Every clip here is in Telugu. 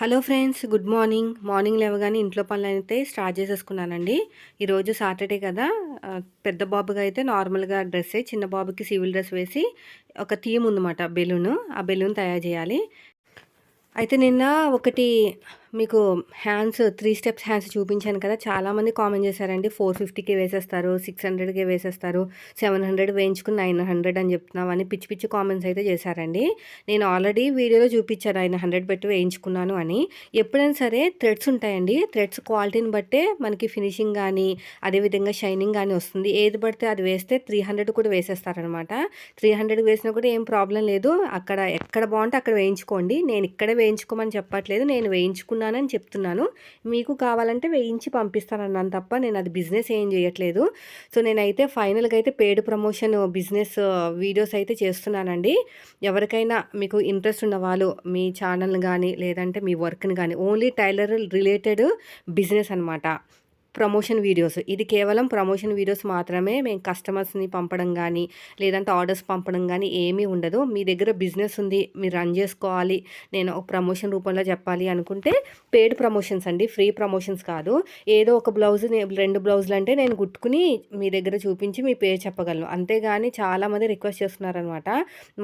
Hello friends good morning. Morning లేవగానే ఇంట్లో పనులు అయితే స్టార్ట్ చేసేసుకున్నానండి. ఈరోజు సాటర్డే కదా పెద్ద బాబుగా అయితే నార్మల్గా డ్రెస్సే చిన్న బాబుకి సివిల్ డ్రెస్ వేసి ఒక థీమ్ ఉందన్నమాట బెలూన్. ఆ బెలూన్ తయారు చేయాలి. అయితే నిన్న ఒకటి మీకు హ్యాండ్స్ త్రీ స్టెప్స్ హ్యాండ్స్ చూపించాను కదా. చాలామంది కామెంట్ చేశారండి ఫోర్ ఫిఫ్టీకి వేసేస్తారు సిక్స్ హండ్రెడ్కి వేసేస్తారు సెవెన్ హండ్రెడ్ వేయించుకుని నైన్ హండ్రెడ్ అని చెప్తున్నావు అని పిచ్చి పిచ్చి కామెంట్స్ అయితే చేశారండి. నేను ఆల్రెడీ వీడియోలో చూపించాను నైన్ హండ్రెడ్ పెట్టి వేయించుకున్నాను అని. ఎప్పుడైనా సరే థ్రెడ్స్ ఉంటాయండి. థ్రెడ్స్ క్వాలిటీని బట్టే మనకి ఫినిషింగ్ కానీ అదేవిధంగా షైనింగ్ కానీ వస్తుంది. ఏది పడితే అది వేస్తే త్రీ హండ్రెడ్ కూడా వేసేస్తారనమాట. త్రీ హండ్రెడ్ వేసినా కూడా ఏం ప్రాబ్లం లేదు. అక్కడ ఎక్కడ బాగుంటే అక్కడ వేయించుకోండి. నేను ఇక్కడే వేయించుకోమని చెప్పట్లేదు. నేను వేయించుకున్నాను తీసుకున్నానని చెప్తున్నాను. మీకు కావాలంటే వేయించి పంపిస్తానన్నాను తప్ప నేను అది బిజినెస్ ఏం చేయట్లేదు. సో నేనైతే ఫైనల్గా అయితే పేడ్ ప్రమోషన్ బిజినెస్ వీడియోస్ అయితే చేస్తున్నానండి. ఎవరికైనా మీకు ఇంట్రెస్ట్ ఉన్న వాళ్ళు మీ ఛానల్ని కానీ లేదంటే మీ వర్క్ని కానీ ఓన్లీ టైలర్ రిలేటెడ్ బిజినెస్ అనమాట ప్రమోషన్ వీడియోస్. ఇది కేవలం ప్రమోషన్ వీడియోస్ మాత్రమే మేము కస్టమర్స్ని పంపడం కానీ లేదంటే ఆర్డర్స్ పంపడం కానీ ఏమీ ఉండదు. మీ దగ్గర బిజినెస్ ఉంది మీరు రన్ చేసుకోవాలి నేను ఒక ప్రమోషన్ రూపంలో చెప్పాలి అనుకుంటే పేడ్ ప్రమోషన్స్ అండి ఫ్రీ ప్రమోషన్స్ కాదు. ఏదో ఒక బ్లౌజ్ రెండు బ్లౌజులు అంటే నేను గుట్టుకుని మీ దగ్గర చూపించి మీ పేరు చెప్పగలను. అంతేగాని చాలామంది రిక్వెస్ట్ చేస్తున్నారనమాట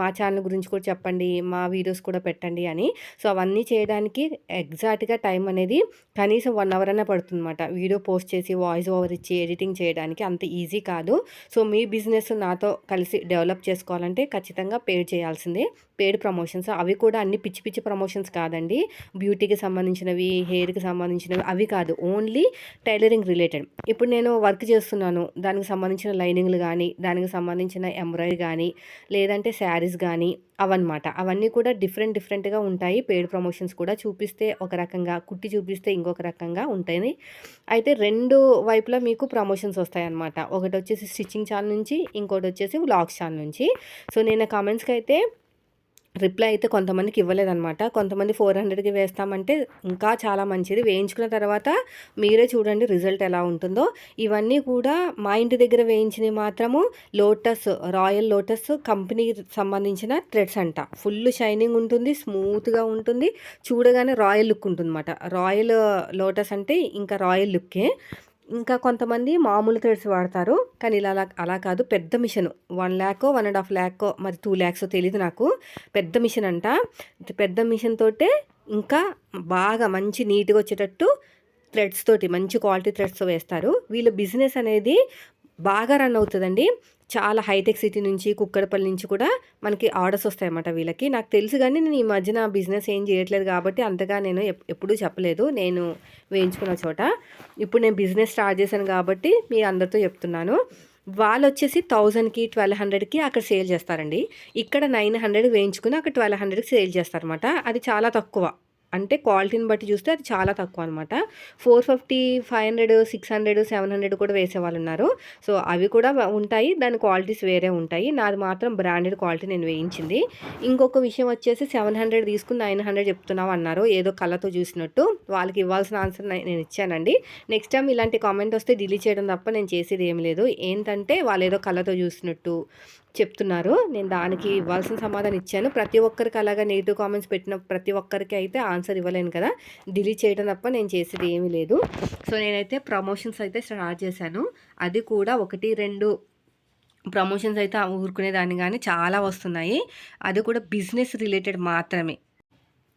మా ఛానల్ గురించి కూడా చెప్పండి మా వీడియోస్ కూడా పెట్టండి అని. సో అవన్నీ చేయడానికి ఎగ్జాక్ట్గా టైం అనేది కనీసం వన్ అవర్ అనే పడుతుందన్నమాట. వీడియో పోస్ట్ చేసి వాయిస్ ఓవర్ ఇచ్చి ఎడిటింగ్ చేయడానికి అంత ఈజీ కాదు. సో మీ బిజినెస్ నాతో కలిసి డెవలప్ చేసుకోవాలంటే ఖచ్చితంగా పే చేయాల్సిందే. పేడ్ ప్రమోషన్స్ అవి కూడా అన్ని పిచ్చి పిచ్చి ప్రమోషన్స్ కాదండి. బ్యూటీకి సంబంధించినవి హెయిర్కి సంబంధించినవి అవి కాదు. ఓన్లీ టైలరింగ్ రిలేటెడ్ ఇప్పుడు నేను వర్క్ చేస్తున్నాను. దానికి సంబంధించిన లైనింగ్లు కానీ దానికి సంబంధించిన ఎంబ్రాయిడరీ కానీ లేదంటే శారీస్ కానీ అవన్నమాట. అవన్నీ కూడా డిఫరెంట్ డిఫరెంట్గా ఉంటాయి. పెయిడ్ ప్రమోషన్స్ కూడా చూపిస్తే ఒక రకంగా కుట్టి చూపిస్తే ఇంకొక రకంగా ఉంటాయి. అయితే రెండు వైపులా మీకు ప్రమోషన్స్ వస్తాయి అన్నమాట ఒకటి వచ్చేసి స్టిచ్చింగ్ ఛానల్ నుంచి ఇంకోటి వచ్చేసి వ్లాగ్స్ ఛానల్ నుంచి. సో నేను కామెంట్స్కి అయితే రిప్లై అయితే కొంతమందికి ఇవ్వలేదన్నమాట. కొంతమంది ఫోర్ హండ్రెడ్కి వేస్తామంటే ఇంకా చాలా మంచిది. వేయించుకున్న తర్వాత మీరే చూడండి రిజల్ట్ ఎలా ఉంటుందో. ఇవన్నీ కూడా మా ఇంటి దగ్గర వేయించినవి మాత్రము లోటస్ రాయల్ లోటస్ కంపెనీకి సంబంధించిన థ్రెడ్స్ అంట. ఫుల్ షైనింగ్ ఉంటుంది స్మూత్గా ఉంటుంది. చూడగానే రాయల్ లుక్ ఉంటుంది రాయల్ లోటస్ అంటే ఇంకా రాయల్ లుక్కే. ఇంకా కొంతమంది మామూలు థ్రెడ్స్ వాడతారు. కానీ ఇలా అలా అలా కాదు. పెద్ద మిషన్. వన్ ల్యాకో వన్ అండ్ హాఫ్ ల్యాకో మరి టూ ల్యాక్స్ తెలియదు నాకు. పెద్ద మిషన్ అంట పెద్ద మిషన్ తోటే ఇంకా బాగా మంచి నీట్గా వచ్చేటట్టు థ్రెడ్స్ తోటి మంచి క్వాలిటీ థ్రెడ్స్ వేస్తారు. వీళ్ళ బిజినెస్ అనేది బాగా రన్ అవుతుందండి. చాలా హైటెక్ సిటీ నుంచి కుక్కడపల్లి నుంచి కూడా మనకి ఆర్డర్స్ వస్తాయన్నమాట వీళ్ళకి. నాకు తెలుసు కానీ నేను ఈ మధ్యన బిజినెస్ ఏం చేయట్లేదు కాబట్టి అంతగా నేను ఎప్పుడూ చెప్పలేదు. నేను వేయించుకున్న చోట. ఇప్పుడు నేను బిజినెస్ స్టార్ట్ చేశాను కాబట్టి మీ అందరితో చెప్తున్నాను. వాళ్ళు వచ్చేసి థౌజండ్కి ట్వెల్వ్ హండ్రెడ్కి అక్కడ సేల్ చేస్తారండి. ఇక్కడ నైన్ హండ్రెడ్ వేయించుకుని అక్కడ ట్వెల్వ్ హండ్రెడ్కి సేల్ చేస్తారన్నమాట. అది చాలా తక్కువ. అంటే క్వాలిటీని బట్టి చూస్తే అది చాలా తక్కువ అనమాట four fifty five hundred six hundred seven hundred కూడా వేసే వాళ్ళు ఉన్నారు. సో అవి కూడా ఉంటాయి. దాని క్వాలిటీస్ వేరే ఉంటాయి. నాది మాత్రం బ్రాండెడ్ క్వాలిటీ నేను వేయించింది. ఇంకొక విషయం వచ్చేసి సెవెన్ హండ్రెడ్ తీసుకుని నైన్ హండ్రెడ్ చెప్తున్నావు అన్నారు. ఏదో కళ్ళతో చూసినట్టు. వాళ్ళకి ఇవ్వాల్సిన ఆన్సర్ నేను ఇచ్చానండి. నెక్స్ట్ టైం ఇలాంటి కామెంట్ వస్తే డిలీట్ చేయడం తప్ప నేను చేసేది ఏం లేదు. ఏంటంటే వాళ్ళు ఏదో కళ్ళతో చూసినట్టు చెప్తున్నారు. నేను దానికి ఇవ్వాల్సిన సమాధానం ఇచ్చాను. ప్రతి ఒక్కరికి అలాగా నెగిటివ్ కామెంట్స్ పెట్టిన ప్రతి ఒక్కరికి అయితే ఆన్సర్ ఇవ్వలేను కదా. డిలీట్ చేయడం తప్ప నేను చేసేది ఏమీ లేదు. సో నేనైతే ప్రమోషన్స్ అయితే స్టార్ట్ చేశాను. అది కూడా ఒకటి రెండు ప్రమోషన్స్ అయితే ఊరుకునేదాన్ని కానీ చాలా వస్తున్నాయి. అది కూడా బిజినెస్ రిలేటెడ్ మాత్రమే.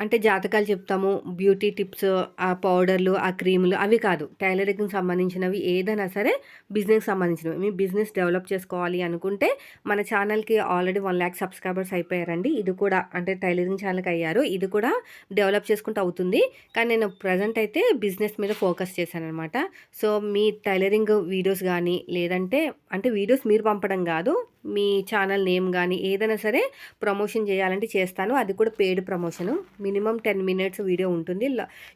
అంటే జాతకాలు చెప్తాము. బ్యూటీ టిప్స్ ఆ పౌడర్లు ఆ క్రీములు అవి కాదు. టైలరింగ్కి సంబంధించినవి ఏదైనా సరే బిజినెస్ సంబంధించినవి. మీ బిజినెస్ డెవలప్ చేసుకోవాలి అనుకుంటే మన ఛానల్కి ఆల్రెడీ వన్ ల్యాక్ సబ్స్క్రైబర్స్ అయిపోయారండి. ఇది కూడా అంటే టైలరింగ్ ఛానల్కి అయ్యారు. ఇది కూడా డెవలప్ చేసుకుంటూ అవుతుంది. కానీ నేను ప్రజెంట్ అయితే బిజినెస్ మీద ఫోకస్ చేశాను అనమాట సో మీ టైలరింగ్ వీడియోస్ కానీ లేదంటే అంటే వీడియోస్ మీరు పంపడం కాదు మీ ఛానల్ నేమ్ కానీ ఏదైనా సరే ప్రమోషన్ చేయాలంటే చేస్తాను. అది కూడా paid promotion. Minimum ten minutes video ఉంటుంది.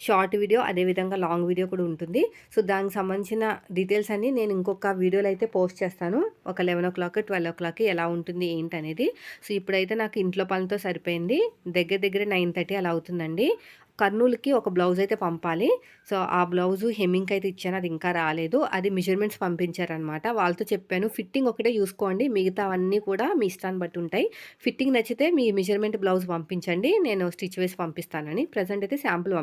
షార్ట్ వీడియో అదేవిధంగా లాంగ్ వీడియో కూడా ఉంటుంది. సో దానికి సంబంధించిన డీటెయిల్స్ అన్ని నేను ఇంకొక వీడియోలు అయితే పోస్ట్ చేస్తాను. ఒక eleven o'clock twelve o'clock ఎలా ఉంటుంది ఏంటి అనేది. సో ఇప్పుడైతే నాకు ఇంట్లో పనులతో సరిపోయింది. దగ్గర దగ్గర నైన్ థర్టీ అలా అవుతుందండి. కర్నూలుకి ఒక బ్లౌజ్ అయితే పంపాలి. సో ఆ బ్లౌజు హెమ్మింగ్ అయితే ఇచ్చాను అది ఇంకా రాలేదు. అది మెజర్మెంట్స్ పంపించారనమాట వాళ్ళతో చెప్పాను ఫిట్టింగ్ ఒకటే చూసుకోండి మిగతావన్నీ కూడా మీ ఇష్టాన్ని బట్టి ఉంటాయి. ఫిట్టింగ్ నచ్చితే మీ మెజర్మెంట్ బ్లౌజ్ పంపించండి నేను స్టిచ్ వేసి పంపిస్తానని. ప్రజెంట్ అయితే శాంపుల్ పంపి